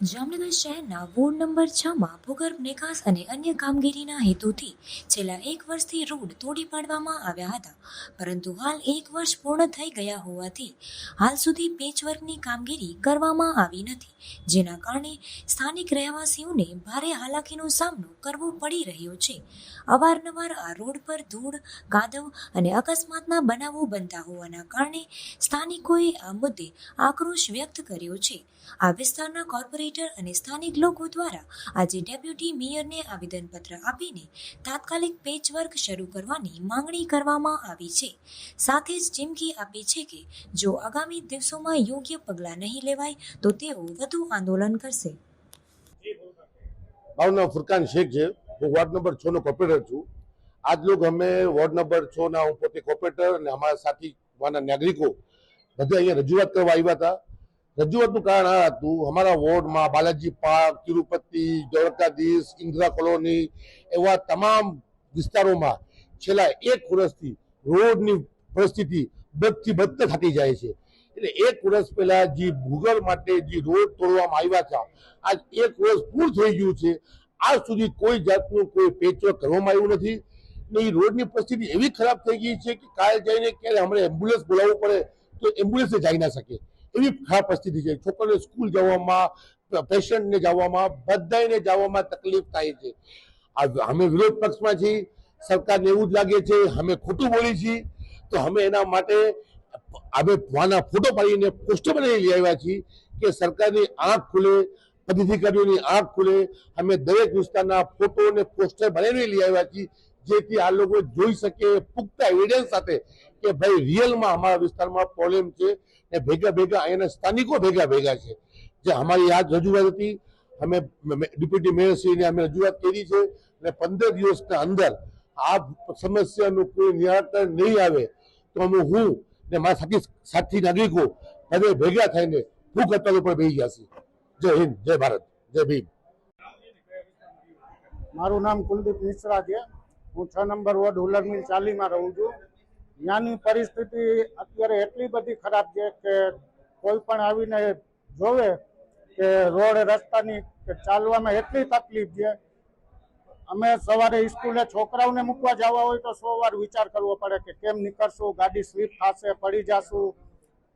જામનગર શહેરના ward number છમાં ભૂગર્ભ નિકાસ અને અન્ય કામગીરીના હેતુથી છેલ્લા એક વર્ષથી રોડ તોડી પાડવામાં આવ્યા હતા. પરંતુ હાલ એક વર્ષ પૂર્ણ થઈ ગયા હોવાથી હાલ સુધી પેચવર્કની કામગીરી કરવામાં આવી નથી, જેના કારણે સ્થાનિક રહેવાસીઓને ભારે હાલાકીનો સામનો કરવો પડી રહ્યો છે. અવારનવાર આ રોડ પર ધૂળ, કાદવ અને અકસ્માતના બનાવો બનતા હોવાના કારણે સ્થાનિકોએ આ મુદ્દે આક્રોશ વ્યક્ત કર્યો છે. આ વિસ્તારના કોર્પોરેટર અને સ્થાનિક લોકો દ્વારા આજે ડેપ્યુટી મેયરને આવેદનપત્ર આપીને તાત્કાલિક પેચવર્ક શરૂ કરવાની માંગણી કરવામાં આવી છે. સાથે જ ચીમકી આપી છે કે જો આગામી દિવસોમાં યોગ્ય પગલાં નહીં લેવાય, તો તેઓ વધુ આંદોલન કરશે. મારું નામ ફુરકાન શેખ છે. હું વોર્ડ નંબર છ નો કોર્પોરેટર છું. આજ લોક અમે વોર્ડ નંબર છ ના હું પોતે કોર્પોરેટર અને અમારા સાથી નાગરિકો બધા અહીંયા રજૂઆત કરવા આવ્યા હતા. રજૂઆતનું કારણ આ હતું, અમારા વોર્ડમાં બાલાજી પાર્ક, તિરુપતિ, દ્વારકાધીશ, ઇન્દિરા કોલોની એવા તમામ વિસ્તારોમાં છેલ્લા એક વર્ષથી રોડની પરિસ્થિતિ બદથી બદતર થતી જાય છે. એટલે એક વર્ષ પહેલા જે ભૂગલ માટે જે રોડ તોડવામાં આવ્યા હતા, આજ એક વર્ષ પૂર થઈ ગયું છે. આજ સુધી કોઈ જાતનું કોઈ પેચવર્ક કરવામાં આવ્યું નથી. ને એ રોડની પરિસ્થિતિ એવી ખરાબ થઈ ગઈ છે કે કાલે જઈને ક્યારે હમણાં એમ્બ્યુલન્સ બોલાવવું પડે તો એમ્બ્યુલન્સ જઈ ના શકે. એવી ખરાબ પરિસ્થિતિ છે. છોકરીઓને સ્કૂલ જવામાં પેશન્ટને જવામાં બધાને જવામાં તકલીફ થાય છે. અમે વિરોધ પક્ષમાં છીએ, સરકારને એવું જ લાગે છે, અમે ખોટું બોલી છીએ, તો અમે એના માટે અમે ભવાના ફોટો પાડીને પોસ્ટર બનાવી લઈ આવ્યા છીએ કે સરકારની આંખ ખુલે, પદાધિકારીઓની આંખ ખુલે. અમે દરેક વિસ્તારના ફોટો અને પોસ્ટર બનાવી લઈ આવ્યા છીએ જેથી આ લોકો જોઈ શકે, પુખ્તા એવિડન્સ સાથે કે ભાઈ રિયલમાં અમારા વિસ્તારમાં પ્રોબ્લેમ છે ને ભેગા ભેગા અહીંયાના સ્થાનિકો ભેગા ભેગા છે. જે અમારી આ રજૂઆત હતી, અમે ડેપ્યુટી મેયરશ્રીને અમે રજૂઆત કરી છે અને પંદર દિવસના અંદર આ સમસ્યાનું કોઈ નિરાકરણ નહીં આવે તો અમે હું ને મારા સાથી સાથી નાગરિકો બધે ભેગા થઈને ભૂખ હડતાલ ઉપર બેસી જશે જય હિન્દ, જય ભારત, જય ભીમ. મારું નામ કુલદીપ મિશ્રા છે. હું છ નંબર વોર્ડ હુલરમિલ ચાલીમાં રહું છું. ત્યાંની પરિસ્થિતિ અત્યારે એટલી બધી ખરાબ છે કે કોઈ પણ આવીને જોવે કે રોડ રસ્તાની ચાલવામાં એટલી તકલીફ છે. અમે સવારે સ્કૂલે છોકરાઓને મૂકવા જવા હોય તો સો વાર વિચાર કરવો પડે કે કેમ નીકળશું, ગાડી સ્લીપ થશે, પડી જશું.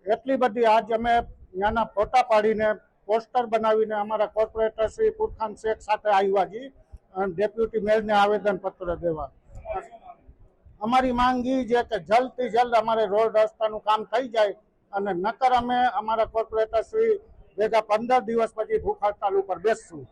એટલી બધી આજ અમે ત્યાંના ફોટા પાડીને, પોસ્ટર બનાવીને અમારા કોર્પોરેટર શ્રી પુરખાન શેખ સાથે આવ્યા છીએ. ડેપ્યુટી મેયરને આવેદનપત્ર દેવા. અમારી માંગ એ છે કે જલ્દથી જલ્દ અમારે રોડ રસ્તાનું કામ થઈ જાય અને નકર અમે અમારા કોર્પોરેટર શ્રી ભેગા પંદર દિવસ પછી ભૂખ હડતાલ ઉપર બેસશું.